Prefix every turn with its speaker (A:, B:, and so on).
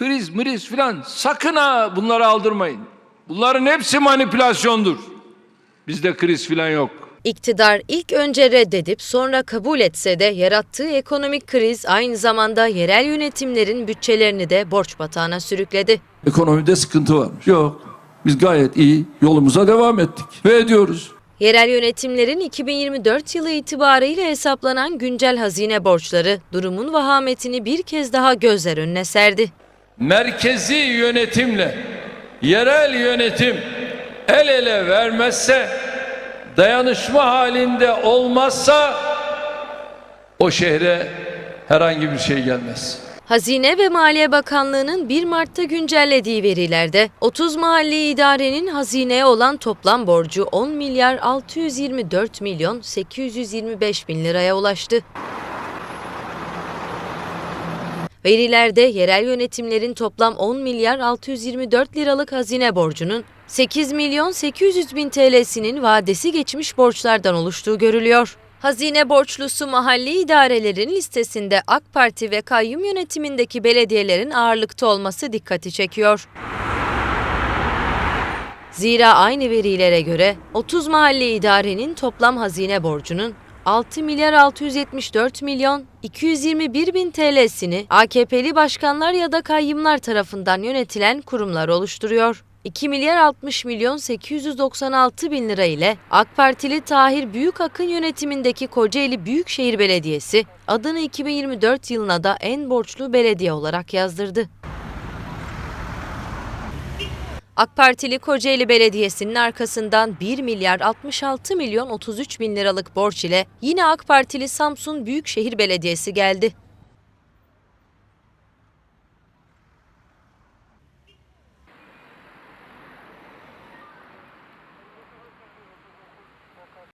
A: kriz, mriz filan sakın ha bunları aldırmayın. Bunların hepsi manipülasyondur. Bizde kriz filan yok.
B: İktidar ilk önce reddedip sonra kabul etse de yarattığı ekonomik kriz aynı zamanda yerel yönetimlerin bütçelerini de borç batağına sürükledi.
C: Ekonomide sıkıntı varmış. Yok. Biz gayet iyi yolumuza devam ettik ve ediyoruz.
B: Yerel yönetimlerin 2024 yılı itibarıyla hesaplanan güncel hazine borçları durumun vahametini bir kez daha gözler önüne serdi.
A: Merkezi yönetimle yerel yönetim el ele vermezse dayanışma halinde olmazsa o şehre herhangi bir şey gelmez.
B: Hazine ve Maliye Bakanlığı'nın 1 Mart'ta güncellediği verilerde 30 mahalli idarenin hazineye olan toplam borcu 10 milyar 624 milyon 825 bin liraya ulaştı. Verilerde yerel yönetimlerin toplam 10 milyar 624 liralık hazine borcunun 8 milyon 800 bin TL'sinin vadesi geçmiş borçlardan oluştuğu görülüyor. Hazine borçlusu mahalli idarelerin listesinde AK Parti ve kayyum yönetimindeki belediyelerin ağırlıkta olması dikkati çekiyor. Zira aynı verilere göre 30 mahalli idarenin toplam hazine borcunun 6 milyar 674 milyon 221 bin TL'sini AKP'li başkanlar ya da kayyımlar tarafından yönetilen kurumlar oluşturuyor. 2 milyar 60 milyon 896 bin lira ile AK Partili Tahir Büyükakın yönetimindeki Kocaeli Büyükşehir Belediyesi adını 2024 yılına da en borçlu belediye olarak yazdırdı. AK Partili Kocaeli Belediyesi'nin arkasından 1 milyar 66 milyon 33 bin liralık borç ile yine AK Partili Samsun Büyükşehir Belediyesi geldi.